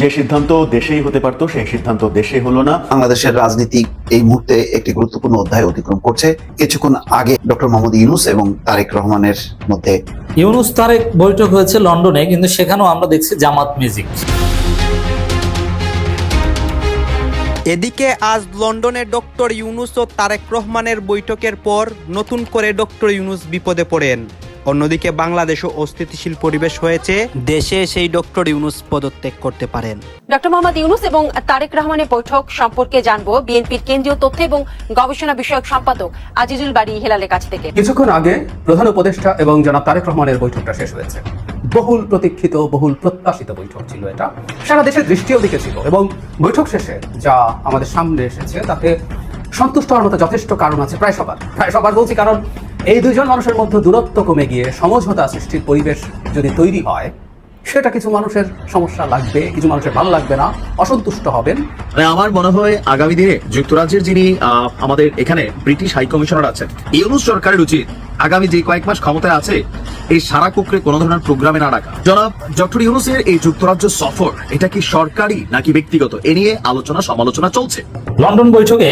যে সিদ্ধান্ত দেশেই হতে পারতো সেই সিদ্ধান্ত দেশে হলো না। বাংলাদেশের রাজনীতি এই মুহূর্তে একটি গুরুত্বপূর্ণ অধ্যায় অতিক্রম করছে। কিছুক্ষণ আগে ডক্টর মোহাম্মদ ইউনুস এবং তারেক রহমানের মধ্যে ইউনুস তারেক বৈঠক হয়েছে লন্ডনে কিন্তু সেখানেও আমরা দেখছি জামাত মিউজিক এদিকে আজ লন্ডনে ডক্টর ইউনুস ও তারেক রহমানের বৈঠকের পর নতুন করে ডক্টর ইউনুস বিপদে পড়েন। অন্যদিকে বাংলাদেশও অস্থিতিশীল পরিবেশ হয়েছে। দেশে সেই ডক্টর ইউনুস পদত্যাগ করতে পারেন। ডক্টর মোহাম্মদ ইউনুস এবং তারেক রহমানের বৈঠক সম্পর্কে জানব বিএনপির কেন্দ্রীয় তথ্য এবং গবেষণা বিষয়ক সম্পাদক আজিজুল বাড়ি হেলালের কাছ থেকে। কিছুক্ষণ আগে প্রধান উপদেষ্টা এবং জনাব তারেক রহমানের বৈঠকটা শেষ হয়েছে। বহুল প্রতীক্ষিত বহুল প্রত্যাশিত বৈঠক ছিল এটা। সারা দেশের দৃষ্টিও দিকে ছিল এবং বৈঠক শেষে যা আমাদের সামনে এসেছে তাতে সন্তুষ্ট হওয়ার মতো যথেষ্ট কারণ আছে প্রায় সবার। প্রায় সবার বলছি কারণ এই দুজন মানুষের মধ্যে দূরত্ব কমে গিয়ে সমঝোতা সৃষ্টির পরিবেশ যদি তৈরি হয় সেটা কিছু মানুষের সমস্যা লাগবে কিছু মানুষের ভালো লাগবে না অসন্তুষ্ট হবেন। মানে আমার মনে হয় আগামী দিনে যুক্তরাজ্যের যিনি আমাদের এখানে ব্রিটিশ হাই কমিশনার আছেন ইউনুস সরকারের উচিত আগামী যে কয়েক মাস ক্ষমতায় আছে এই সারা কুকরে কোনো ধরনের প্রোগ্রামে না ডাকা। জনাব ডক্টর ইউনুসের এই যুক্তরাজ্য সফর এটা কি সরকারি নাকি ব্যক্তিগত? এ নিয়ে আলোচনা সমালোচনা চলছে। লন্ডন বৈঠকে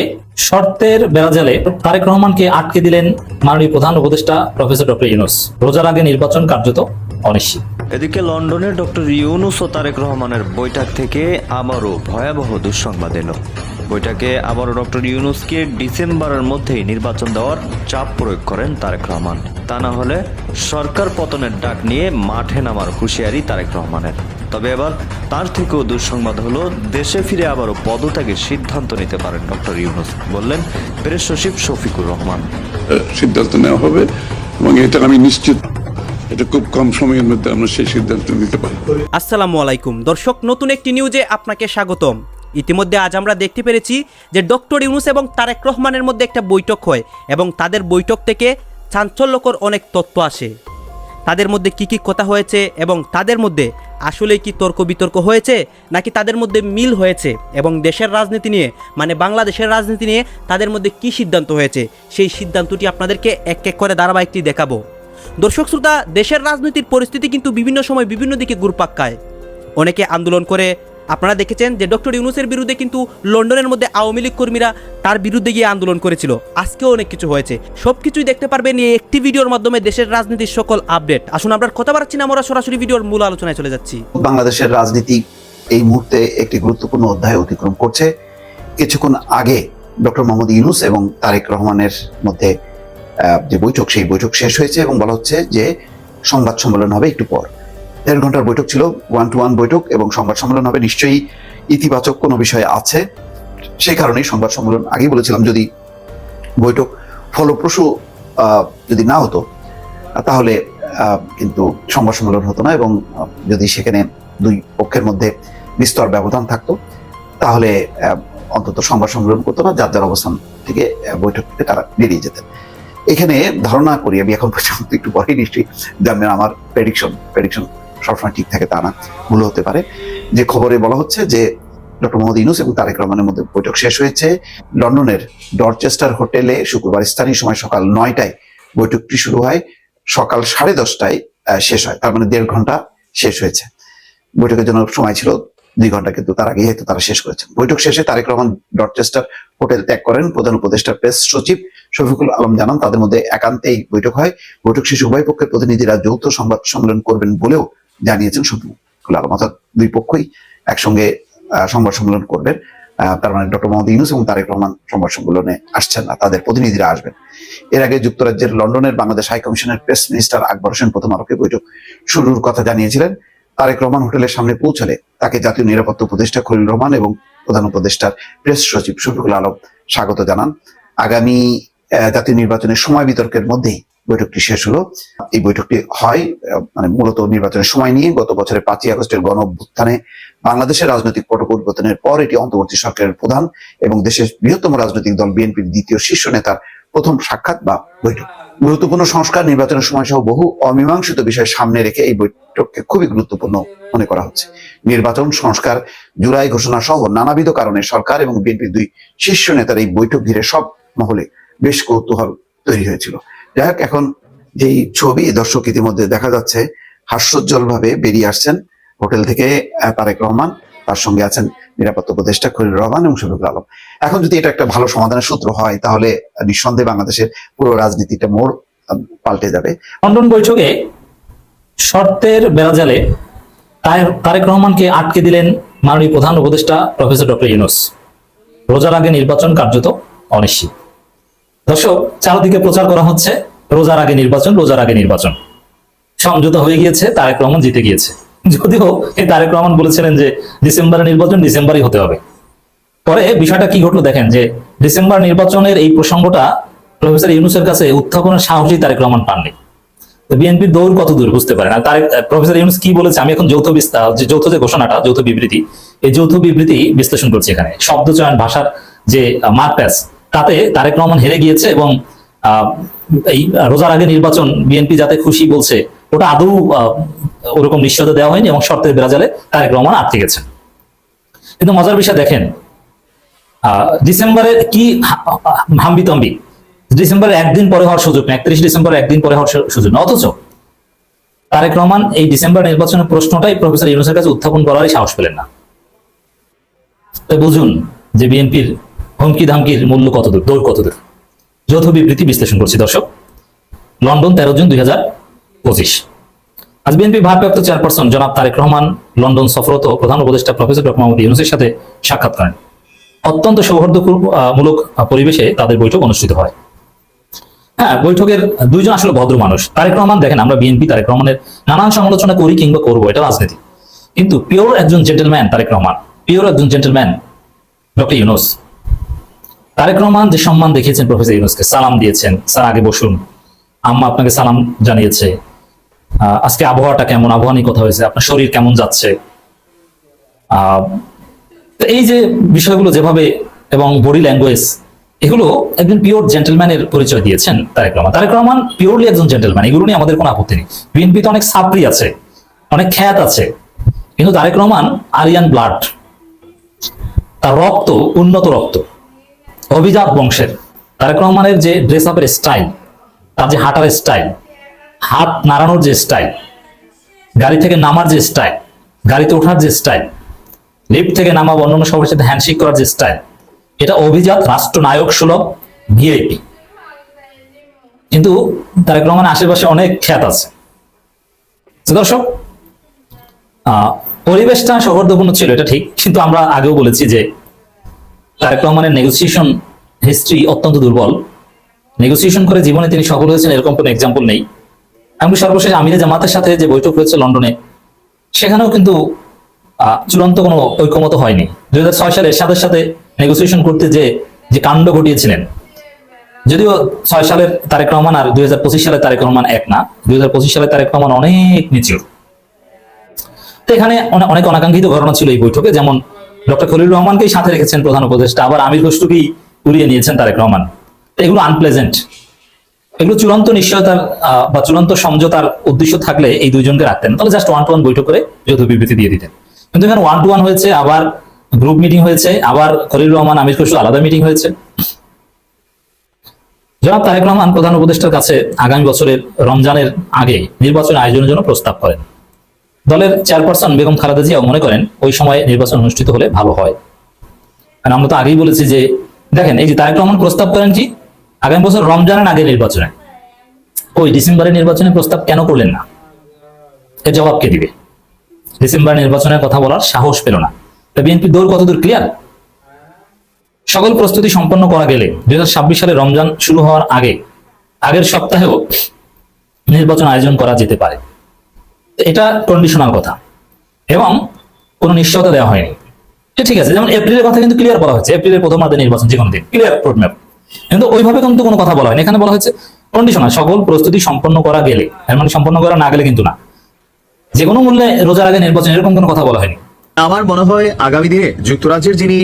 শর্তের বেড়াজালে তারেক রহমানকে আটকে দিলেন মাননীয় প্রধান উপদেষ্টা প্রফেসর ডক্টর ইউনুস। রোজার আগে নির্বাচন কার্যত অনিশ্চিত। এদিকে লন্ডনে ডক্টর ইউনুস ও তারেক রহমানের বৈঠক থেকে আবারও ভয়াবহ দুঃসংবাদ এলো। বৈঠকে আবারও ডক্টর ইউনুসকে ডিসেম্বরের মধ্যেই নির্বাচন দেওয়ার চাপ প্রয়োগ করেন তারেক রহমান। তা না হলে সরকার পতনের ডাক নিয়ে মাঠে নামার হুঁশিয়ারি তারেক রহমানের। তবে এবার তার থেকেও দুঃসংবাদ হলো, দেশে ফিরে আবারও পদত্যাগের সিদ্ধান্ত নিতে পারেন ডক্টর ইউনুস, বললেন প্রেস সচিব শফিকুর রহমান। সিদ্ধান্ত নেওয়া হবে এবং এটা আমি নিশ্চিত এটা খুব কম সময়ের মধ্যে আমরা সেই সিদ্ধান্ত নিতে পারব। আসসালামু আলাইকুম। দর্শক, নতুন একটি নিউজে আপনাকে স্বাগতম। ইতিমধ্যে আজ আমরা দেখতে পেরেছি যে ডক্টর ইউনুস এবং তারেক রহমানের মধ্যে একটা বৈঠক হয় এবং তাদের বৈঠক থেকে চাঞ্চল্যকর অনেক তথ্য আসে। তাদের মধ্যে কি কি কথা হয়েছে এবং তাদের মধ্যে আসলে কি তর্ক বিতর্ক হয়েছে নাকি তাদের মধ্যে মিল হয়েছে এবং দেশের রাজনীতি নিয়ে মানে বাংলাদেশের রাজনীতি নিয়ে তাদের মধ্যে কি সিদ্ধান্ত হয়েছে, সেই সিদ্ধান্তটি আপনাদেরকে এক এক করে ধারাবাহিকটি দেখাবো। দর্শক শ্রোতা, দেশের রাজনীতির পরিস্থিতি কিন্তু বিভিন্ন সময় বিভিন্ন দিকে ঘুরপাক অনেকে আন্দোলন করে, আপনারা দেখেছেন যে ডক্টর ইউনুসের বিরুদ্ধে কিন্তু লন্ডনের মধ্যে আওয়ামী লীগ কর্মীরা তার বিরুদ্ধে গিয়ে আন্দোলন করেছিল। আজকেও অনেক কিছু হয়েছে। সব কিছুই দেখতে পারবেন এই একটি ভিডিওর মাধ্যমে দেশের রাজনীতির সকল আপডেট। আসুন আমরা কথা বাড়াচ্ছি না, আমরা সরাসরি ভিডিওর মূল আলোচনায় চলে যাচ্ছি। বাংলাদেশের রাজনীতি এই মুহূর্তে একটি গুরুত্বপূর্ণ অধ্যায় অতিক্রম করছে। কিছুক্ষণ আগে ডক্টর মোহাম্মদ ইউনুস এবং তারেক রহমানের মধ্যে যে বৈঠক, সেই বৈঠক শেষ হয়েছে এবং বলা হচ্ছে যে সংবাদ সম্মেলন হবে একটু পর। দেড় ঘণ্টার বৈঠক ছিল ওয়ান টু ওয়ান বৈঠক এবং সংবাদ সম্মেলন হবে। নিশ্চয়ই ইতিবাচক কোনো বিষয় আছে। সেই কারণেই সংবাদ সম্মেলন আগেই বলেছিলাম, যদি বৈঠক ফলপ্রসূ যদি না হতো, তাহলে কিন্তু সংবাদ সম্মেলন হতো না এবং যদি সেখানে দুই পক্ষের মধ্যে বিস্তর ব্যবধান থাকতো, তাহলে অন্তত সংবাদ সম্মেলন করতো না, যার যার অবস্থান থেকে বৈঠক থেকে তারা বেরিয়ে যেতেন। এখানে ধারণা করি, আমি এখন পর্যন্ত একটু পরেই নিশ্চয়ই জানবেন আমার প্রেডিকশন প্রেডিকশন সবসময় ঠিক থাকে তা না ভুল হতে পারে। যে খবরে বলা হচ্ছে যে ডক্টর মোহাম্মদ ইউনুস এবং তারেক রহমানের মধ্যে বৈঠক শেষ হয়েছে। লন্ডনের ডরচেস্টার হোটেলে শুক্রবার স্থানীয় সময় সকাল নয়টায় বৈঠকটি শুরু হয়। সকাল সাড়ে দশটায় শেষ হয়। তার মানে দেড় ঘণ্টা শেষ হয়েছে। বৈঠকের জন্য সময় ছিল দুই ঘণ্টা কিন্তু তার আগেই হয়তো তারা শেষ করেছেন। বৈঠক শেষে তারেক রহমান ডটচেস্টার হোটেল ত্যাগ করেন। প্রধান উপদেষ্টা, প্রেস সচিব শফিকুল আলম জানান, তাদের মধ্যে একান্তেই বৈঠক হয়। বৈঠক শেষে উভয় পক্ষের প্রতিনিধিরা যৌথ সংবাদ সম্মেলন করবেন বলেও জানিয়েছেন শফিকুল আলম। অর্থাৎ দুই পক্ষই একসঙ্গে সংবাদ সম্মেলন করবেন। তার মানে ডক্টর মোহাম্মদ ইউনুস এবং তারেক রহমান সংবাদ সম্মেলনে আসছেন না, তাদের প্রতিনিধিরা আসবেন। এর আগে যুক্তরাজ্যের লন্ডনের বাংলাদেশ হাই কমিশনের প্রেস মিনিস্টার আকবর হোসেন প্রথম আলোকে বৈঠক শুরুর কথা জানিয়েছিলেন। তারেক রহমান হোটেলের সামনে পৌঁছালে তাকে জাতীয় নিরাপত্তা উপদেষ্টা খলিল রহমান এবং প্রধান উপদেষ্টার প্রেস সচিব শফিকুল আলম স্বাগত জানান। আগামী জাতীয় নির্বাচনের সময় বিতর্কের মধ্যেই বৈঠকটি শেষ হলো। এই বৈঠকটি হয় মানে মূলত নির্বাচনের সময় নিয়ে গত বছরের পাঁচই আগস্টের গণ অভ্যুত্থানে বাংলাদেশের রাজনৈতিক পট পরিবর্তনের পর এটি অন্তর্বর্তী সরকারের প্রধান এবং দেশের বৃহত্তম রাজনৈতিক দল বিএনপির দ্বিতীয় শীর্ষ নেতার প্রথম সাক্ষাৎ বা বৈঠক। গুরুত্বপূর্ণ সংস্কার, নির্বাচনের সময় সহ বহু অমীমাংসিত বিষয় সামনে রেখে এই বৈঠককে খুবই গুরুত্বপূর্ণ মনে করা হচ্ছে। নির্বাচন, সংস্কার, জুলাই ঘোষণা সহ নানাবিধ কারণে সরকার এবং বিএনপির দুই শীর্ষ নেতার এই বৈঠক ঘিরে সব মহলে বেশ কৌতূহল তৈরি হয়েছিল। যাই হোক, এখন যেই ছবি, দর্শক ইতিমধ্যে দেখা যাচ্ছে হাস্যোজ্জ্বল ভাবে বেরিয়ে আসছেন হোটেল থেকে তারেক রহমান। তার সঙ্গে আছেন নিরাপত্তা উপদেষ্টা খলিল রহমান এবং শফিকুল আলম। এখন যদি এটা একটা ভালো সমাধানের সূত্র হয়, তাহলে নিঃসন্দেহে বাংলাদেশের পুরো রাজনীতিটা মোড় পাল্টে যাবে। লন্ডন বৈঠকে শর্তের বেড়াজালে তারেক রহমানকে আটকে দিলেন মাননীয় প্রধান উপদেষ্টা প্রফেসর ডক্টর ইউনুস। রোজার আগে নির্বাচন কার্যত অনিশ্চিত। দর্শক, চারদিকে প্রচার করা হচ্ছে, রোজার আগে নির্বাচন, রোজার আগে নির্বাচন। সমঝোতা হয়ে গিয়েছে, তারেক রহমান জিতে গিয়েছে। যদিও এই তারেক রহমান বলেছিলেন যে ডিসেম্বরে নির্বাচন ডিসেম্বরই হতে হবে। পরে বিষয়টা কি ঘটলো দেখেন যে ডিসেম্বর নির্বাচনের এই প্রসঙ্গটা প্রফেসর ইউনুসের কাছে উত্থাপনের সাহসী তারেক রহমান পাননি। বিএনপির দৌড় কত দূর বুঝতে পারেন? আর তারেক প্রফেসর ইউনুস কি বলেছে? আমি এখন যৌথ বিস্তার যে যৌথ যে ঘোষণাটা যৌথ বিবৃতি এই যৌথ বিবৃতি বিশ্লেষণ করছি এখানে। শব্দ চয়ন ভাষার যে মার্কপ্যাস তাতে তারেক রহমান হেরে গিয়েছে এবং আহ, এই রোজার আগে নির্বাচন বিএনপি যাতে খুশি বলছে ওটা আদৌ ওরকম নিশ্চয়তা দেওয়া হয়নি এবং শর্তের বেড়াজালে তারেক রহমান আটকে গেছেন। কিন্তু মজার বিষয় দেখেন আহ, ডিসেম্বরের কি হাম্বিতম্বি? ডিসেম্বরের একদিন পরে হওয়ার সুযোগ না একত্রিশ ডিসেম্বর একদিন পরে হওয়ার সুযোগ না অথচ তারেক রহমান এই ডিসেম্বর নির্বাচনের প্রশ্নটাই প্রফেসর ইউনুসের কাছে উত্থাপন করারই সাহস পেলেন না। বুঝুন যে বিএনপির হুমকি ধামকির মূল্য কতদূর দৌড় কতদূর। যৌথ বিবৃতি বিশ্লেষণ করছি দর্শক। লন্ডন তেরো জুন দুই হাজার পঁচিশ। আজ বিএনপি ভারপ্রাপ্ত চেয়ারপারসন জনাব তারেক রহমান লন্ডন সফরত প্রধান উপদেষ্টা প্রফেসর ডক্টর মোহাম্মদ ইউনুসের সাথে সাক্ষাৎ করেন। অত্যন্ত সৌহার্দ্যমূলক পরিবেশে তাদের বৈঠক অনুষ্ঠিত হয়। হ্যাঁ বৈঠকের দুইজন আসলে ভদ্র মানুষ। তারেক রহমান, দেখেন, আমরা বিএনপি তারেক রহমানের নানান সমালোচনা করি কিংবা করব, এটা রাজনীতি। কিন্তু পিওর একজন জেন্টেলম্যান তারেক রহমান, পিওর একজন জেন্টেলম্যান ডক্টর ইউনুস। তারেক রহমান যে সম্মান দেখিয়েছেন প্রফেসর ইউনুসকে, সালাম দিয়েছেন, স্যার, আগে বসুন। আম্মা আপনাকে সালাম জানিয়েছে। আজকে আবহাওয়াটা কেমন? আবহাওয়া নিয়ে কথা হয়েছে। আপনার শরীর কেমন যাচ্ছে? এই যে বিষয়গুলো যেভাবে এবং বডি ল্যাঙ্গুয়েজ এগুলো একজন পিওর জেন্টেলম্যানের পরিচয় দিয়েছেন তারেক রহমান। তারেক রহমান পিওরলি একজন জেন্টেলম্যান এগুলো নিয়ে আমাদের কোনো আপত্তি নেই। বিএনপিতে অনেক সাপ্রি আছে, অনেক খ্যাত আছে। কিন্তু তারেক রহমান আরিয়ান ব্লাড, তার রক্ত, উন্নত রক্ত, অভিজাত বংশের। তারেক রহমানের যে ড্রেস আপের স্টাইল তার যে হাঁটার স্টাইল হাত নাড়ানোর যে স্টাইল গাড়ি থেকে নামার যে স্টাইল গাড়িতে ওঠার যে স্টাইল লিফট থেকে নামা অন্যান্য সবার সাথে হ্যান্ডশেক করার যে স্টাইল এটা অভিজাত, রাষ্ট্রনায়ক সুলভ ভিআইপি কিন্তু তারেক রহমানের আশেপাশে অনেক খ্যাত আছে। দর্শক পরিবেশটা সৌহার্দ্যপূর্ণ ছিল, এটা ঠিক। কিন্তু আমরা আগেও বলেছি যে তারেক রহমানের নেগোসিয়েশন হিস্ট্রি অত্যন্ত দুর্বল। নেগোসিয়েশন করে জীবনে তিনি সফল হয়েছেন, এরকম কোনো এক্সাম্পল নেই। এমনকি সর্বশেষ আমিরে জামাতের সাথে যে বৈঠক হয়েছে লন্ডনে, সেখানেও কিন্তু চূড়ান্ত কোনো ঐক্যমত হয়নি। দুই হাজার ছয় সালে এরশাদের সাথে নেগোসিয়েশন করতে যে যে কাণ্ড ঘটিয়েছিলেন, যদিও ছয় সালের তারেক রহমান আর দুই হাজার পঁচিশ সালের তারেক রহমান এক না, দুই হাজার পঁচিশ সালের তারেক রহমান অনেক নিচুর তো এখানে অনেক অনাকাঙ্ক্ষিত ঘটনা ছিল এই বৈঠকে, যেমন ডক্টর খলিল রহমানকেই সাথে রেখেছেন প্রধান উপদেষ্টা, আবার আমির খসরুকেই উড়িয়ে নিয়েছেন তারেক রহমান। এগুলো আনপ্লেজেন্ট এগুলো চূড়ান্ত নিশ্চয়তার বা চূড়ান্ত সমঝোতার উদ্দেশ্য থাকলে এই দুইজনকে রাখতেন। তাহলে জাস্ট ওয়ান টু ওয়ান বৈঠক করে যৌথ বিবৃতি দিয়ে দিতেন। কিন্তু এখানে ওয়ান টু ওয়ান হয়েছে, আবার গ্রুপ মিটিং হয়েছে, আবার খলিল রহমান, আমির খসরু আলাদা মিটিং হয়েছে। জনাব তারেক রহমান প্রধান উপদেষ্টার কাছে আগামী বছরের রমজানের আগে নির্বাচন আয়োজনের জন্য প্রস্তাব করেন। দলের চেয়ারপারসন বেগম খালেদা জিয়াও মনে করেন ওই সময় নির্বাচন অনুষ্ঠিত হলে ভালো হয়। কারণ আমরা তো আগেই বলেছি যে, দেখেন, এই যে তারেক রহমান প্রস্তাব করেন কি? আগামী বছর রমজানের আগে নির্বাচনে। ওই ডিসেম্বরের নির্বাচনে প্রস্তাব কেন করলেন না? এর জবাব কে দিবে? ডিসেম্বর নির্বাচনের কথা বলার সাহস পেল না। বিএনপি দৌড় কতদূর ক্লিয়ার সকল প্রস্তুতি সম্পন্ন করা গেলে দুই হাজার ছাব্বিশ সালে রমজান শুরু হওয়ার আগে, আগের সপ্তাহেও নির্বাচন আয়োজন করা যেতে পারে। এটা কন্ডিশনাল কথা। এবং কোনো নিশ্চয়তা দেওয়া হয়নি। ঠিক আছে, যেমন এপ্রিলের কথা কিন্তু ক্লিয়ার বলা হয়েছে। এপ্রিলের প্রথম আধে নির্বাচন যে কোনো দিন। ক্লিয়ার রোডম্যাপ কিন্তু ওইভাবে কিন্তু কোনো কথা বলা হয়নি। এখানে বলা হয়েছে কন্ডিশনাল সকল প্রস্তুতি সম্পন্ন করা গেলে মানে সম্পন্ন করা না গেলে কিন্তু না। যে কোনো মূল্যে রোজার আগে নির্বাচন এরকম কোনো কথা বলা হয়নি। আমার মনে হয় আগামী দিনে যুক্তরাজ্যের যিনি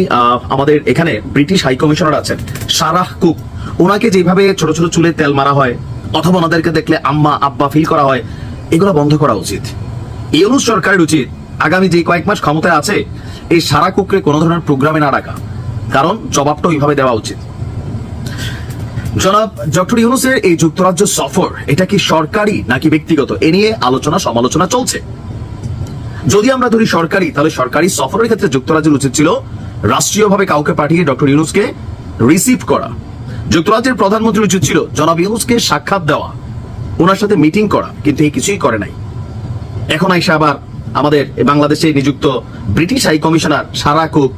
আমাদের এখানে ব্রিটিশ হাই কমিশনার আছেন, সারাহ কুক, ওনাকে যেভাবে ছোট ছোট চুলে তেল মারা হয়, অথবা ওনাদেরকে দেখলে আম্মা, আব্বা ফিল করা হয়, এগুলো বন্ধ করা উচিত। ইউনুস সরকারের উচিত আগামী যে কয়েক মাস ক্ষমতায় আছে, এই সারা কুকরে কোনো ধরনের প্রোগ্রামে না ডাকা। কারণ জবাবটা ওইভাবে দেওয়া উচিত। জনাব, ডক্টর ইউনুসের এই যুক্তরাজ্য সফর, এটা কি সরকারি নাকি ব্যক্তিগত? এ নিয়ে আলোচনা, সমালোচনা চলছে। যদি আমরা ধরি সরকারি, তাহলে সরকারি সফরের ক্ষেত্রে যুক্তরাজ্যের উচিত ছিল রাষ্ট্রীয়ভাবে কাউকে পাঠিয়ে ডক্টর ইউনুসকে রিসিভ করা। যুক্তরাজ্যের প্রধানমন্ত্রীর উচিত ছিল জনাব ইউনুসকে সাক্ষাৎ দেওয়া, ওনার সাথে মিটিং করা, কিন্তু এই কিছুই করে নাই। এখন আইসা আবার আমাদের বাংলাদেশে নিযুক্ত British high commissioner Sarah Cooke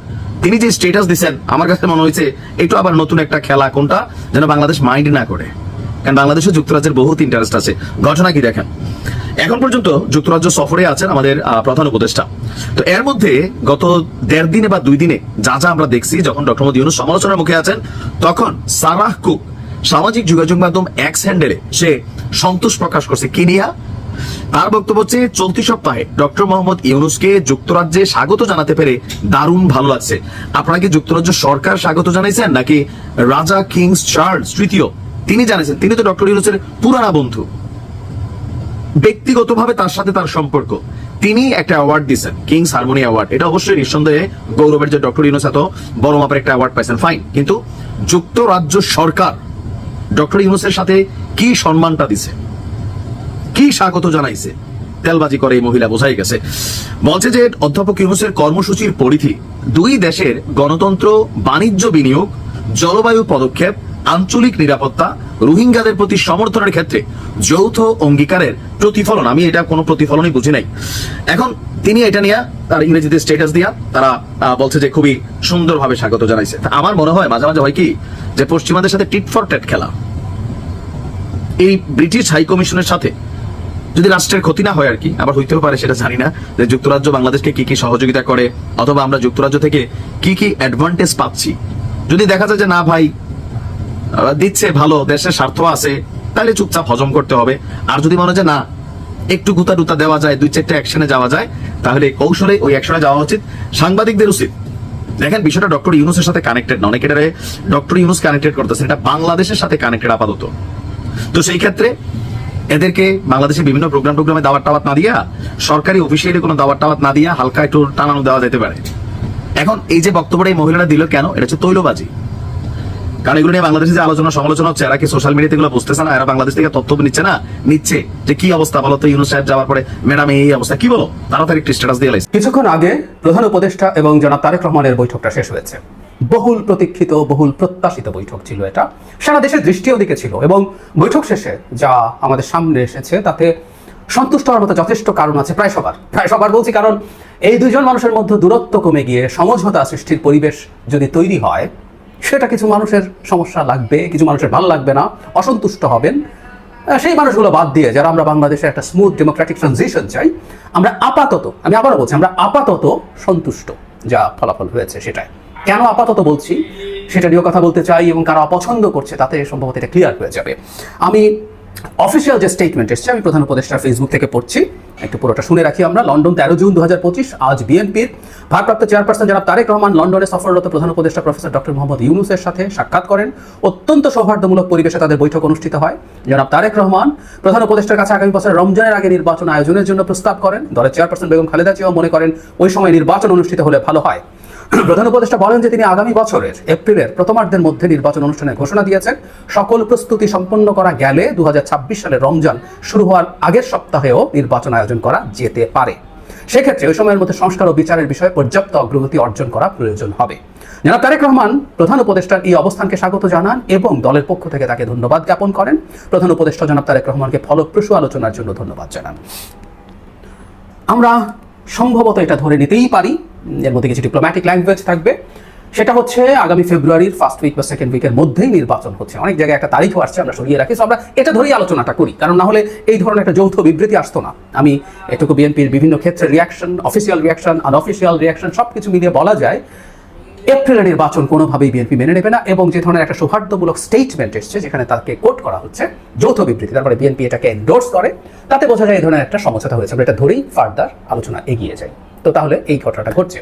তিনি যে স্টেটাস দিচ্ছেন আমার কাছে মনে হয়েছে একটু আবার নতুন একটা খেলা কোনটা যেন বাংলাদেশ মাইন্ড না করে। কারণ বাংলাদেশে যুক্তরাজ্যের বহুত ইন্টারেস্ট আছে। ঘটনা কি দেখেন? এখন পর্যন্ত যুক্তরাজ্য সফরে আছেন আমাদের প্রধান উপদেষ্টা। তো এর মধ্যে গত দেড় দিনে বা দুই দিনে যা যা আমরা দেখছি, যখন ডক্টর মোদী ইউনুস সমালোচনার মুখে আছেন, তখন সারাহ কুক সামাজিক যোগাযোগ মাধ্যম এক্স হ্যান্ডেলে সে সন্তোষ প্রকাশ করছে কি নিয়া তার বক্তব্য হচ্ছে, চলতি সপ্তাহে ডক্টর মোহাম্মদ ইউনুসকে যুক্তরাজ্যে স্বাগত জানাতে পেরে দারুণ ভালো লাগছে। আপনারা কি যুক্তরাজ্য সরকার স্বাগত জানাইছেন, নাকি রাজা কিংস চার্লস তৃতীয়? তিনি জানিয়েছেন তিনি তো ডক্টর ইউনুসের পুরানা বন্ধু। ব্যক্তিগতভাবে তার সাথে তার সম্পর্ক। তিনি একটা অ্যাওয়ার্ড দিচ্ছেন কিংস হারমোনি অ্যাওয়ার্ড এটা অবশ্যই নিঃসন্দেহে গৌরবের যে ডক্টর ইউনুস এত বড় মাপের একটা অ্যাওয়ার্ড পাইছেন ফাইন কিন্তু যুক্তরাজ্য সরকার, ডক্টর ইউনুসের সাথে কি সম্মানটা দিছে? কি স্বাগত জানাইছে? তেলবাজি করে এই মহিলা, বোঝাই গেছে। বলছে যে অধ্যাপক ইউনুসের কর্মসূচির পরিধি, দুই দেশের গণতন্ত্র, বাণিজ্য বিনিয়োগ, জলবায়ু পদক্ষেপ, আঞ্চলিক নিরাপত্তা, রোহিঙ্গাদের প্রতি সমর্থনের ক্ষেত্রে যৌথ অঙ্গীকারের প্রতিফলন। আমি এটা কোনো প্রতিফলনই বুঝি নাই। এখন তিনি এটা নিয়ে তার ইংরেজিতে স্টেটাস দিয়া তারা বলছে যে খুবই সুন্দরভাবে স্বাগত জানাইছে। আমার মনে হয় মাঝে মাঝে হয় কি, যে পশ্চিমাদের সাথে টিট ফর টেট খেলা। এই ব্রিটিশ হাই কমিশনের সাথে যদি রাষ্ট্রের ক্ষতি না হয় আর কি, আবার হইতেও পারে, সেটা জানি না, যে যুক্তরাজ্য বাংলাদেশকে কি কি সহযোগিতা করে, অথবা আমরা যুক্তরাজ্য থেকে কি কি অ্যাডভান্টেজ পাচ্ছি। যদি দেখা যায় যে না ভাই দিচ্ছে, ভালো, দেশের স্বার্থ আছে, তাহলে চুপচাপ হজম করতে হবে। আর যদি মনে হয় না, একটু গুতা টুতা দেওয়া যায়, দুই চারটা অ্যাকশনে যাওয়া যায়, তাহলে কৌশলে ওই অ্যাকশনে যাওয়া উচিত। সাংবাদিকদের উচিত। দেখেন, বিষয়টা ডক্টর ইউনুসের সাথে কানেক্টেড না অনেকে ডক্টর ইউনুস কানেক্টেড করতেছে এটা বাংলাদেশের সাথে কানেক্টেড আপাতত। তো সেই ক্ষেত্রে এদেরকে বাংলাদেশে বিভিন্ন প্রোগ্রাম টোগ্রামে দাওয়াত টাওয়াত না দিয়া, সরকারি অফিসিয়ালি কোনো দাওয়াত টাওয়াত না দিয়া হালকা একটু টানানো দেওয়া যেতে পারে। এখন এই যে বক্তব্যটা এই মহিলারা দিল কেন? এটা হচ্ছে তৈলবাজি। কারণ এগুলো নিয়ে বাংলাদেশে যে আলোচনা সমালোচনা হচ্ছে, এরা কি সোশ্যাল মিডিয়াতে এগুলো বুঝতেছে না? এরা বাংলাদেশ থেকে তথ্য নিচ্ছে না? নিচ্ছে। যে কি অবস্থা বলো তো? ইউনুস সাহেব যাওয়ার পরে, ম্যাডাম, এই অবস্থা কি বলো? তাড়াতাড়ি একটি স্ট্যাটাস দিয়ে কিছুক্ষণ আগে প্রধান উপদেষ্টা এবং জনাব তারেক রহমানের বৈঠকটা শেষ হয়েছে। বহুল প্রতীক্ষিত, বহুল প্রত্যাশিত বৈঠক ছিল এটা। সারা দেশের দৃষ্টিও দিকে ছিল এবং বৈঠক শেষে যা আমাদের সামনে এসেছে, তাতে সন্তুষ্ট হওয়ার মতো যথেষ্ট কারণ আছে প্রায় সবার। প্রায় সবার বলছি কারণ এই দুইজন মানুষের মধ্যে দূরত্ব কমে গিয়ে সমঝোতা সৃষ্টির পরিবেশ যদি তৈরি হয়, সেটা কিছু মানুষের সমস্যা লাগবে, কিছু মানুষের ভালো লাগবে না, অসন্তুষ্ট হবেন। সেই মানুষগুলো বাদ দিয়ে যারা আমরা বাংলাদেশে একটা স্মুথ ডেমোক্রেটিক ট্রানজিশন চাই, আমরা আপাতত, আমি আবারও বলছি, আমরা আপাতত সন্তুষ্ট যা ফলাফল হয়েছে সেটাই। কেন আপাতত বলছি? সেটা নিয়েও কথা বলতে চাই এবং কারা অপছন্দ করছে তাতে সম্ভবত এটা ক্লিয়ার হয়ে যাবে। আমি অফিসিয়াল যে স্টেটমেন্ট এসছে, আমি প্রধান উপদেষ্টার ফেসবুক থেকে পড়ছি। একটু পুরোটা শুনে রাখি আমরা। লন্ডন তেরো জুন দু হাজার পঁচিশ, আজ বিএনপির ভারপ্রাপ্ত চেয়ারপারসন জনাব তারেক রহমান লন্ডনে সফররত প্রধান উপদেষ্টা প্রফেসর ডক্টর মোহাম্মদ ইউনুসের সাথে সাক্ষাৎ করেন। অত্যন্ত সৌহার্দ্যমূলক পরিবেশে তাদের বৈঠক অনুষ্ঠিত হয়। জনাব তারেক রহমান প্রধান উপদেষ্টার কাছে আগামী বছর রমজানের আগে নির্বাচন আয়োজনের জন্য প্রস্তাব করেন। দলের চেয়ারপারসন বেগম খালেদা জিয়াও মনে করেন, ওই সময় নির্বাচন অনুষ্ঠিত হলে ভালো হয়। প্রধান উপদেষ্টা বলেন যে তিনি আগামী বছরের এপ্রিলের প্রথমার্ধের মধ্যে নির্বাচন অনুষ্ঠানের ঘোষণা দিয়েছেন। সকল প্রস্তুতি সম্পন্ন করা গেলে দু হাজার ছাব্বিশ সালে রমজান শুরু হওয়ার আগের সপ্তাহেও নির্বাচন আয়োজন করা যেতে পারে। সেক্ষেত্রে ওই সময়ের মধ্যে সংস্কার ও বিচারের বিষয়ে পর্যাপ্ত অগ্রগতি অর্জন করা প্রয়োজন হবে। জনাব তারেক রহমান, প্রধান উপদেষ্টার এই অবস্থানকে স্বাগত জানান এবং দলের পক্ষ থেকে তাকে ধন্যবাদ জ্ঞাপন করেন। প্রধান উপদেষ্টা জনাব তারেক রহমানকে ফলপ্রসূ আলোচনার জন্য ধন্যবাদ জানান। আমরা সম্ভবত এটা ধরে নিতেই পারি এর মধ্যে কিছু ডিপ্লোম্যাটিক ল্যাঙ্গুয়েজ থাকবে। সেটা হচ্ছে আগামী ফেব্রুয়ারির ফার্স্ট উইক বা সেকেন্ড উইকের মধ্যেই নির্বাচন হচ্ছে। অনেক জায়গায় একটা তারিখও আসছে, আমরা সরিয়ে রাখি। So, আমরা এটা ধরেই আলোচনাটা করি। কারণ না হলে এই ধরনের একটা যৌথ বিবৃতি আসতো না। আমি এটুকু বিএনপির বিভিন্ন ক্ষেত্রে reaction official reaction unofficial reaction সব কিছু মিলিয়ে বলা যায় এপ্রিলের নির্বাচন কোনোভাবেই বিএনপি মেনে নেবে না এবং যে ধরনের একটা সৌহার্দ্যমূলক স্টেটমেন্ট এসছে, যেখানে তাকে কোট করা হচ্ছে, যৌথ বিবৃতি। তারপরে বিএনপি এটাকে এন্ডোর্স করে। তাতে বোঝা যায় এই ধরনের একটা সমঝোতা হয়েছে। আমরা এটা ধরেই ফার্দার আলোচনা এগিয়ে যায় তো তাহলে এই ঘটনাটা ঘটছে।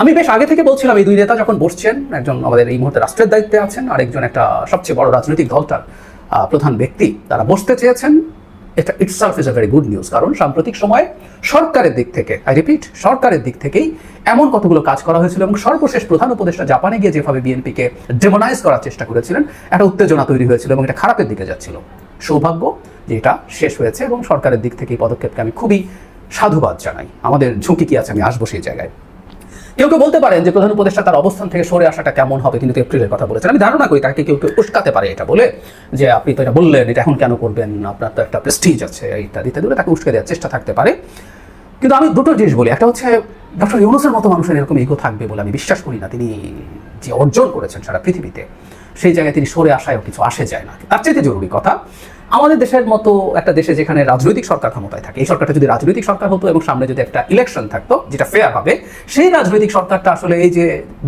আমি বেশ আগে থেকে বলছিলাম, এই দুই নেতা যখন বসছেন, একজন আমাদের এই মুহূর্তে রাষ্ট্রের দায়িত্বে আছেন, আরেকজন একটা সবচেয়ে বড় রাজনৈতিক দলটার প্রধান ব্যক্তি, তারা বসতে চেয়েছেন। এটা itself is a very good news কারণ সাম্প্রতিক সময়ে সরকারের দিক থেকে আই রিপিট সরকারের দিক থেকেই এমন কতগুলো কাজ করা হয়েছিল এবং সর্বশেষ প্রধান উপদেষ্টা জাপানে গিয়ে যেভাবে বিএনপিকে ডেমোনাইজ করার চেষ্টা করেছিলেন, একটা উত্তেজনা তৈরি হয়েছিল এবং এটা খারাপের দিকে যাচ্ছিল। সৌভাগ্য যে এটা শেষ হয়েছে এবং সরকারের দিক থেকে এই পদক্ষেপকে আমি খুবই সাধুবাদ জানাই। আমাদের ঝুঁকি কি আছে আমি আসব সেই জায়গায়। কেউ কেউ বলতে পারেন যে প্রধান উপদেষ্টা তার অবস্থান থেকে সরে আসাটা কেমন হবে, তিনি এপ্রিলের কথা বলেছেন। আমি ধারণা করি তাকে কেউ কেউ উস্কাতে পারে এটা বলে যে আপনি তো এটা বললেন, এটা এখন কেন করবেন? আপনার তো একটা প্রেস্টিজ আছে, ইত্যাদি ইত্যাদি তাকে উস্কে দেওয়ার চেষ্টা থাকতে পারে। কিন্তু আমি দুটো জিনিস বলি। একটা হচ্ছে, ডক্টর ইউনুসের মতো মানুষের এরকম ইগো থাকবে বলে আমি বিশ্বাস করি না। তিনি যে অর্জন করেছেন সারা পৃথিবীতে, সেই জায়গায় তিনি সরে আসায়ও কিছু আসে যায় না। তার চাইতে জরুরি কথা আমাদের দেশের মতো একটা দেশে যেখানে রাজনৈতিক সরকার ক্ষমতায় থাকে, এই সরকারটা যদি রাজনৈতিক সরকার হতো এবং সামনে যদি একটা ইলেকশন থাকতো, যেটা ফেয়ার হবে, সেই রাজনৈতিক সরকারটা আসলে এই যে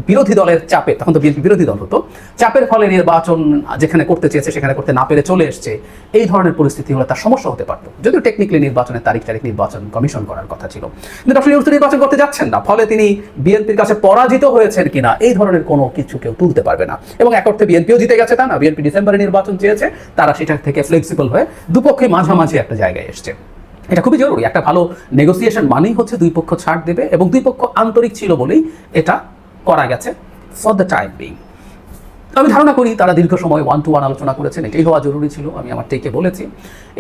বিরোধী দলের চাপে, তখন তো বিএনপি বিরোধী দল হতো, চাপের ফলে নির্বাচন যেখানে করতে চেয়েছে সেখানে করতে না পেরে চলে এসছে, এই ধরনের পরিস্থিতি হলে তার সমস্যা হতে পারতো। যদিও টেকনিক্যালি নির্বাচনের তারিখ তারিখ নির্বাচন কমিশন করার কথা ছিল। কিন্তু ডক্টর ইউনুস নির্বাচন করতে যাচ্ছেন না, ফলে তিনি বিএনপির কাছে পরাজিত হয়েছেন কিনা, এই ধরনের কোনো কিছু কেউ তুলতে পারবে না। এবং এক অর্থে বিএনপিও জিতে গেছে তা না, বিএনপি ডিসেম্বরে নির্বাচন চেয়েছে, তারা সেটা থেকে ফ্লেক্সিবল হয়ে দুপক্ষে মাঝামাঝি একটা জায়গায় এসছে। এটা খুবই জরুরি। একটা ভালো নেগোসিয়েশন মানেই হচ্ছে দুই পক্ষ ছাড় দেবে এবং দুই পক্ষ আন্তরিক ছিল বলেই এটা করা গেছে ফর দ্য টাইম বিং আমি ধারণা করি তারা দীর্ঘ সময় ওয়ান টু ওয়ান আলোচনা করেছেন, এটাই হওয়া জরুরি ছিল, আমি আমার টেকে বলেছি।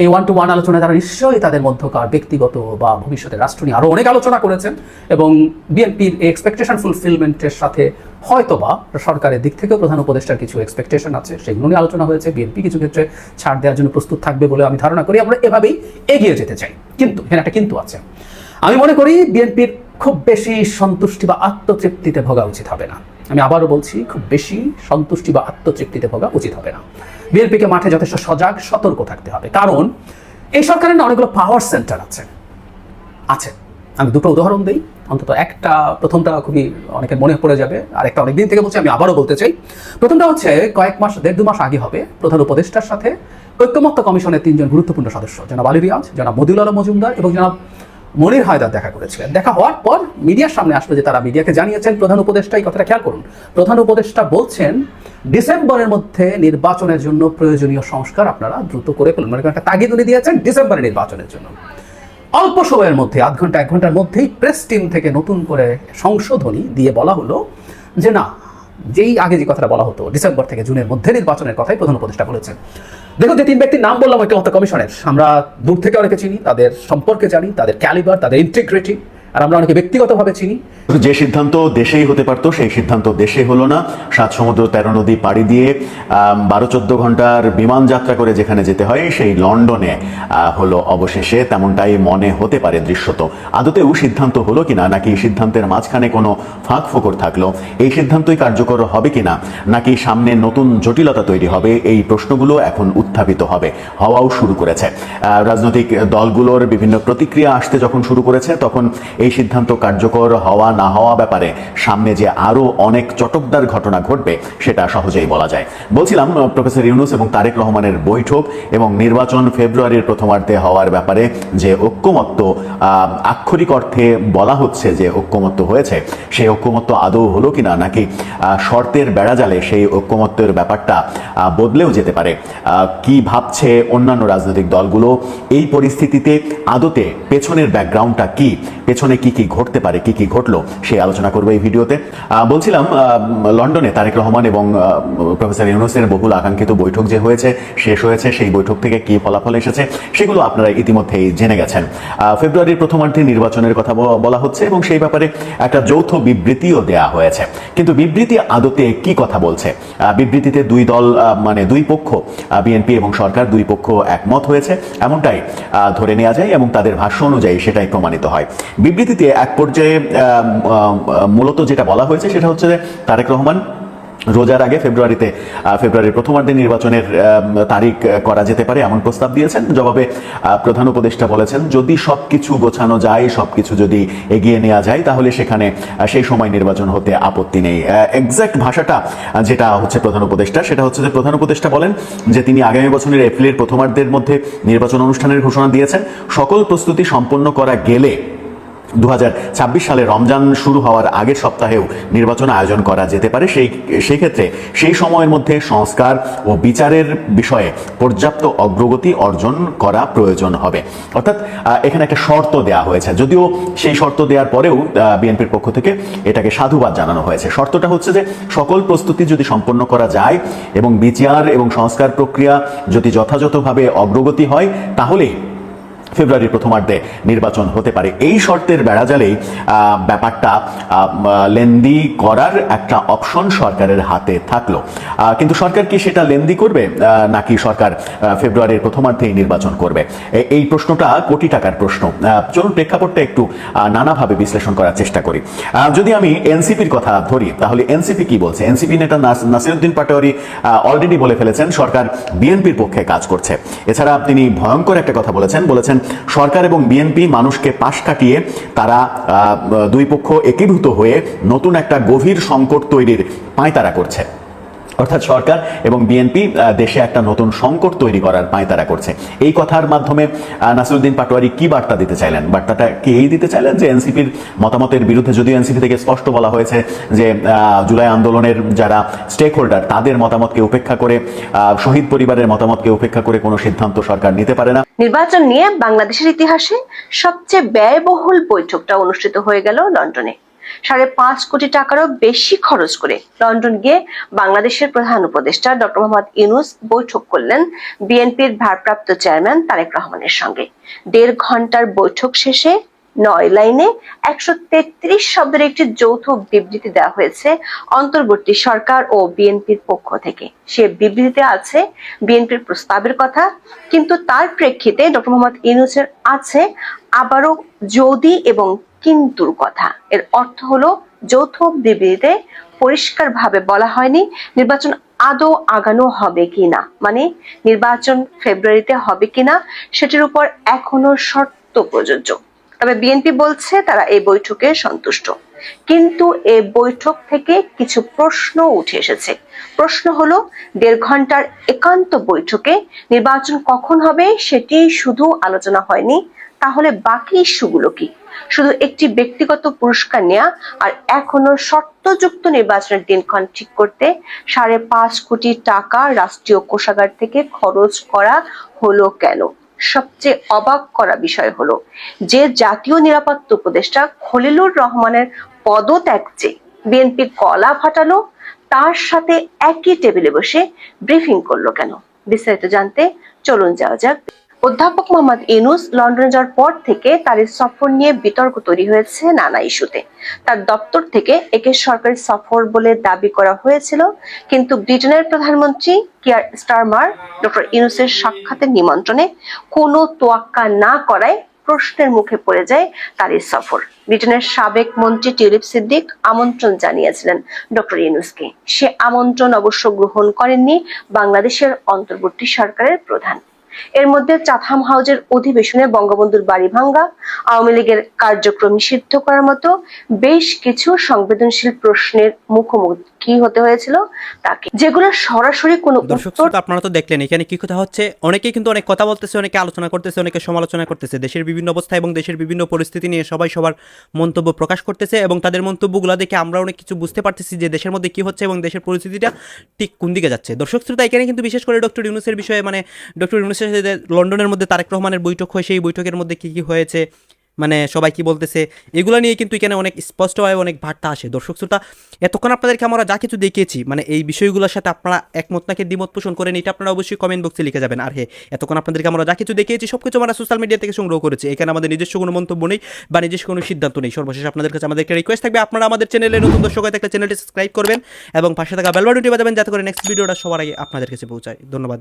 এই ওয়ান টু ওয়ান আলোচনায় তারা নিশ্চয়ই তাদের মধ্যকার ব্যক্তিগত বা ভবিষ্যতে রাষ্ট্র নিয়ে আরও অনেক আলোচনা করেছেন এবং বিএনপির এক্সপেকটেশন ফুলফিলমেন্টের সাথে হয়তোবা সরকারের দিক থেকেও প্রধান উপদেষ্টার কিছু এক্সপেকটেশন আছে। সেগুলো নিয়ে আলোচনা হয়েছে, বিএনপি কিছু ক্ষেত্রে ছাড় দেওয়ার জন্য প্রস্তুত থাকবে বলে আমি ধারণা করি। আমরা এভাবেই এগিয়ে যেতে চাই। কিন্তু এখানে একটা কিন্তু আছে। আমি মনে করি বিএনপির খুব বেশি সন্তুষ্টি বা আত্মতৃপ্তিতে ভোগা উচিত হবে না। আমি আবারও বলছি, খুব বেশি সন্তুষ্টি বা আত্মতৃপ্তিতে ভোগা উচিত হবে না। বিএনপিকে মাঠে যথেষ্ট সজাগ, সতর্ক থাকতে হবে। কারণ, এই সরকারের না অনেকগুলো পাওয়ার সেন্টার আছে। আছে। আমি দুটো উদাহরণ দিই। অন্তত একটা, প্রথমটা খুবই অনেকের মনে পড়ে যাবে আর একটা অনেকদিন থেকে বলছি, আমি আবারও বলতে চাই। প্রথমটা হচ্ছে, কয়েক মাস, দেড় দু মাস আগে হবে, প্রধান উপদেষ্টার সাথে ঐক্যমত্য কমিশনের তিনজন গুরুত্বপূর্ণ সদস্য, জনাব আলী রিয়াজ, জনাব মদিউল আলম মজুমদার এবং জনাব মনির হায়দার দেখা করেছিলেন। দেখা হওয়ার পর মিডিয়ার সামনে আসলো যে তারা মিডিয়াকে জানিয়েছেন, প্রধান উপদেষ্টা, এই কথাটা খেয়াল করুন। প্রধান উপদেষ্টা বলছেন, ডিসেম্বরের মধ্যে নির্বাচনের জন্য প্রয়োজনীয় সংস্কার আপনারা দ্রুত করে ফেলুন। মানে একটা তাগিদ উনি দিয়েছেন, ডিসেম্বরের নির্বাচনের জন্য। অল্প সময়ের মধ্যে, আধ ঘণ্টা, এক ঘণ্টার মধ্যেই প্রেস টিম থেকে নতুন করে সংশোধনী দিয়ে বলা হলো যে না, যেই আগে যে কথাটা বলা হতো ডিসেম্বর থেকে জুনের মধ্যে নির্বাচনের কথাই প্রধান উপদেষ্টা বলেছেন। দেখো যে তিন ব্যক্তির নাম বললাম ঐক্যমত্য কমিশনের, আমরা দূর থেকে অনেকে চিনি, তাদের সম্পর্কে জানি, তাদের ক্যালিবার তাদের ইন্টিগ্রিটি আর আমরা অনেকে ব্যক্তিগতভাবে চিনি। যে সিদ্ধান্ত দেশেই হতে পারত, সেই সিদ্ধান্ত দেশে হলো না। সাত সমুদ্র, তেরো নদী পাড়ি দিয়ে বারো চোদ্দ ঘণ্টার বিমান যাত্রা করে যেখানে যেতে হয়, সেই লন্ডনে হলো অবশেষে তেমনটাই মনে হতে পারে দৃশ্যত আদতেও সিদ্ধান্ত হলো কিনা, নাকি সিদ্ধান্তের মাঝখানে কোনো ফাঁক ফোকর থাকল, এই সিদ্ধান্তই কার্যকর হবে কিনা, নাকি সামনে নতুন জটিলতা তৈরি হবে, এই প্রশ্নগুলো এখন উত্থাপিত হবে, হওয়াও শুরু করেছে। রাজনৈতিক দলগুলোর বিভিন্ন প্রতিক্রিয়া আসতে যখন শুরু করেছে, তখন এই সিদ্ধান্ত কার্যকর হওয়া না হওয়া ব্যাপারে সামনে যে আরও অনেক চটকদার ঘটনা ঘটবে, সেটা সহজেই বলা যায়। বলছিলাম প্রফেসর ইউনুস এবং তারেক রহমানের বৈঠক এবং নির্বাচন ফেব্রুয়ারির প্রথমার্ধে হওয়ার ব্যাপারে যে ঐক্যমত্য আক্ষরিক অর্থে বলা হচ্ছে যে ঐক্যমত্য হয়েছে সেই ঐক্যমত্য আদৌ হলো কিনা নাকি শর্তের বেড়াজালে সেই ঐক্যমত্যের ব্যাপারটা বদলেও যেতে পারে। কি ভাবছে অন্যান্য রাজনৈতিক দলগুলো? এই পরিস্থিতিতে আদতে পেছনের ব্যাকগ্রাউন্ডটা কি? পেছনে কি কি ঘটতে পারে, কি কি ঘটলো সেই আলোচনা করব এই ভিডিওতে। বলছিলাম লন্ডনে তারেক রহমান এবং প্রফেসর ইউনুসের বহুল আকাঙ্ক্ষিত বৈঠক যে হয়েছে, শেষ হয়েছে, সেই বৈঠক থেকে কি ফলাফল এসেছে, সেগুলো আপনারা ইতিমধ্যেই জেনে গেছেন। ফেব্রুয়ারির প্রথমার্ধে নির্বাচনের কথা বলা হচ্ছে এবং সেই ব্যাপারে একটা যৌথ বিবৃতিও দেয়া হয়েছে। কিন্তু বিবৃতি আদতে কি কথা বলছে? বিবৃতিতে দুই দল মানে দুই পক্ষ বিএনপি এবং সরকার দুই পক্ষ একমত হয়েছে, এমনটাই ধরে নেওয়া যায় এবং তাদের ভাষ্য অনুযায়ী সেটাই প্রমাণিত হয়। বিবৃতিতে এক পর্যায়ে মূলত যেটা বলা হয়েছে সেটা হচ্ছে যে তারেক রহমান রোজার আগে ফেব্রুয়ারিতে ফেব্রুয়ারির প্রথমার্ধে নির্বাচনের তারিখ করা যেতে পারে এমন প্রস্তাব দিয়েছেন। জবাবে প্রধান উপদেষ্টা বলেছেন, যদি সবকিছু গোছানো যায় সব কিছু যদি এগিয়ে নেওয়া যায়, তাহলে সেখানে সেই সময় নির্বাচন হতে আপত্তি নেই। এক্সাক্ট ভাষাটা যেটা হচ্ছে প্রধান উপদেষ্টা, সেটা হচ্ছে যে প্রধান উপদেষ্টা বলেন যে তিনি আগামী বছরের এপ্রিলের প্রথমার্ধের মধ্যে নির্বাচন অনুষ্ঠানের ঘোষণা দিয়েছেন। সকল প্রস্তুতি সম্পন্ন করা গেলে দু হাজার ছাব্বিশ সালে রমজান শুরু হওয়ার আগের সপ্তাহেও নির্বাচন আয়োজন করা যেতে পারে। সেই সেই ক্ষেত্রে সেই সময়ের মধ্যে সংস্কার ও বিচারের বিষয়ে পর্যাপ্ত অগ্রগতি অর্জন করা প্রয়োজন হবে। অর্থাৎ এখানে একটা শর্ত দেওয়া হয়েছে। যদিও সেই শর্ত দেওয়ার পরেও বিএনপির পক্ষ থেকে এটাকে সাধুবাদ জানানো হয়েছে। শর্তটা হচ্ছে যে সকল প্রস্তুতি যদি সম্পন্ন করা যায় এবং বিচার এবং সংস্কার প্রক্রিয়া যদি যথাযথভাবে অগ্রগতি হয়, তাহলে ফেব্রুয়ারির প্রথমার্ধে নির্বাচন হতে পারে। এই শর্তের বেড়াজালেই ব্যাপারটা লেন্দি করার একটা অপশন সরকারের হাতে থাকল। কিন্তু সরকার কি সেটা লেন্দি করবে নাকি সরকার ফেব্রুয়ারির প্রথমার্ধেই নির্বাচন করবে? এই প্রশ্নটা কোটি টাকার প্রশ্ন। চলুন প্রেক্ষাপটটা একটু নানাভাবে বিশ্লেষণ করার চেষ্টা করি। যদি আমি এনসিপির কথা ধরি, তাহলে এনসিপি কি বলছে? এনসিপি নেতা নাসিরুদ্দিন পাটোয়ারি অলরেডি বলে ফেলেছেন সরকার বিএনপির পক্ষে কাজ করছে। এছাড়া তিনি ভয়ঙ্কর একটা কথা বলেছেন। বলেছেন সরকার এবং বিএনপি মানুষকে পাশ কাটিয়ে তারা দুই পক্ষ একীভূত হয়ে নতুন একটা গভীর সংকট তৈরির পাঁয়তারা করছে। অর্থাৎ সরকার এবং বিএনপি দেশে একটা নতুন সংকট তৈরি করার পাঁয়তারা করছে। এই কথার মাধ্যমে নাসিরুদ্দিন পাটোয়ারি কি বার্তা দিতে চাইলেন? বার্তাটা কি এই দিতে চাইলেন যে এনসিপির মতামতের বিরুদ্ধে যদিও এনসিপি থেকে স্পষ্ট বলা হয়েছে যে জুলাই আন্দোলনের যারা স্টেক হোল্ডার তাদের মতামতকে উপেক্ষা করে শহীদ পরিবারের মতামতকে উপেক্ষা করে কোনো সিদ্ধান্ত সরকার নিতে পারে না। নির্বাচন নিয়ে বাংলাদেশের ইতিহাসে সবচেয়ে ব্যয়বহুল বৈঠকটা অনুষ্ঠিত হয়ে গেল লন্ডনে। সাড়ে পাঁচ কোটি টাকারও বেশি খরচ করে লন্ডন গিয়ে বাংলাদেশের প্রধান উপদেষ্টা ডক্টর মোহাম্মদ ইউনুস বৈঠক করলেন বিএনপির ভারপ্রাপ্ত চেয়ারম্যান তারেক রহমানের সঙ্গে। দেড় ঘণ্টার বৈঠক শেষে নয় লাইনে একশো তেত্রিশ শব্দের একটি যৌথ বিবৃতি দেওয়া হয়েছে অন্তর্বর্তী সরকার ও বিএনপির পক্ষ থেকে। সে বিবৃতিতে আছে, বিএনপির প্রস্তাবের কথা, কিন্তু তার প্রেক্ষিতে ডক্টর মোহাম্মদ ইউনুসের আছে আবারও যদি এবং কিন্তুর কথা। এর অর্থ হলো, যৌথ বিবৃতিতে পরিষ্কারভাবে বলা হয়নি নির্বাচন আদৌ আগানো হবে কিনা। মানে নির্বাচন ফেব্রুয়ারিতে হবে কিনা, সেটির উপর এখনও শর্ত প্রযোজ্য। তবে বিএনপি বলছে তারা এই বৈঠকে সন্তুষ্ট। কিন্তু এই বৈঠক থেকে কিছু প্রশ্ন উঠে এসেছে। প্রশ্ন হলো, দেড় ঘণ্টার একান্ত বৈঠকে নির্বাচন কখন হবে সেটি শুধু আলোচনা হয়নি তাহলে বাকি ইস্যুগুলো কি? শুধু একটি ব্যক্তিগত পুরস্কার নেওয়া আর এখনও শর্তযুক্ত নির্বাচনের দিনক্ষণ ঠিক করতে সাড়ে পাঁচ কোটি টাকা রাষ্ট্রীয় কোষাগার থেকে খরচ করা হলো কেন? সবচেয়ে অবাক করা বিষয় হলো, যে জাতীয় নিরাপত্তা উপদেষ্টা খলিলুর রহমানের পদত্যাগ যে বিএনপি কলা ফাটালো, তার সাথে একই টেবিলে বসে ব্রিফিং করল কেন? বিস্তারিত জানতে চলুন যাওয়া যাক। অধ্যাপক মোহাম্মদ ইউনুস লন্ডনে যাওয়ার পর থেকে তার সফর নিয়ে বিতর্ক তৈরি হয়েছে নানা ইস্যুতে। তার দপ্তর থেকে একে সরকারি সফর বলে দাবি করা হয়েছিল, কিন্তু ব্রিটেনের প্রধানমন্ত্রী কিয়ার স্টারমার ডক্টর ইউনুসের সাক্ষাতের নিমন্ত্রণে কোনো তোয়াক্কা না করায় প্রশ্নের মুখে পড়ে যায় তার এই সফর। ব্রিটেনের সাবেক মন্ত্রী টিউলিপ সিদ্দিক আমন্ত্রণ জানিয়েছিলেন ডক্টর ইউনুসকে। সে আমন্ত্রণ অবশ্য গ্রহণ করেননি বাংলাদেশের অন্তর্বর্তী সরকারের প্রধান। এর মধ্যে চাথাম হাউজের অধিবেশনে বঙ্গবন্ধুর বাড়ি ভাঙ্গা, আওয়ামী লীগের কার্যক্রম নিষিদ্ধ করার মতো বেশ কিছু সংবেদনশীল প্রশ্নের মুখোমুখি হতে হয়েছিল তাকে। যেগুলো সরাসরি কোনো দর্শক শ্রোতা আপনারা তো দেখলেন এখানে কি কথা হচ্ছে? অনেকেই কিন্তু অনেক কথা বলতেছে অনেকে আলোচনা করতেছে অনেকে সমালোচনা করতেছে। দেশের বিভিন্ন অবস্থা এবং দেশের বিভিন্ন পরিস্থিতি নিয়ে সবাই সবার মন্তব্য প্রকাশ করতেছে এবং তাদের মন্তব্যগুলো দেখে আমরা অনেক কিছু বুঝতে পারতেছি যে দেশের মধ্যে কি হচ্ছে এবং দেশের পরিস্থিতিটা ঠিক কোন দিকে যাচ্ছে। দর্শক শ্রোতা এখানে কিন্তু বিশেষ করে ডক্টর ইউনুসের বিষয়ে মানে ডক্টর ইউনুসের সাথে লন্ডনের মধ্যে তারেক রহমানের বৈঠক হয় সেই বৈঠকের মধ্যে কি কি হয়েছে মানে সবাই কি বলতেছে, এগুলো নিয়ে কিন্তু এখানে অনেক স্পষ্টভাবে অনেক বার্তা আসে। দর্শক শ্রোতা, এতক্ষণ আপনাদেরকে আমরা যা কিছু দেখিয়েছি মানে এই বিষয়গুলোর সাথে আপনারা একমত নাকি দ্বিমত পোষণ করেন এটা আপনারা অবশ্যই কমেন্ট বক্সে লিখে যাবেন। আর হ্যাঁ এতক্ষণ আপনাদেরকে আমরা যা কিছু দেখিয়েছি সব কিছু আমরা সোশ্যাল মিডিয়া থেকে সংগ্রহ করেছি। এখানে আমাদের নিজস্ব কোনো মন্তব্য নেই বা নিজস্ব কোনো সিদ্ধান্ত নেই। সর্বশেষ আপনাদের কাছে আমাদের একটা রিকোয়েস্ট থাকবে, আপনারা আমাদের চ্যানেলে নতুন দর্শক হয়ে থাকলে চ্যানেলটি সাবস্ক্রাইব করবেন এবং পাশে থাকা বেল বাটনটি বাজাবেন, যাতে করে নেক্সট ভিডিওটা সবার আগে আপনাদের কাছে পৌঁছায়। ধন্যবাদ।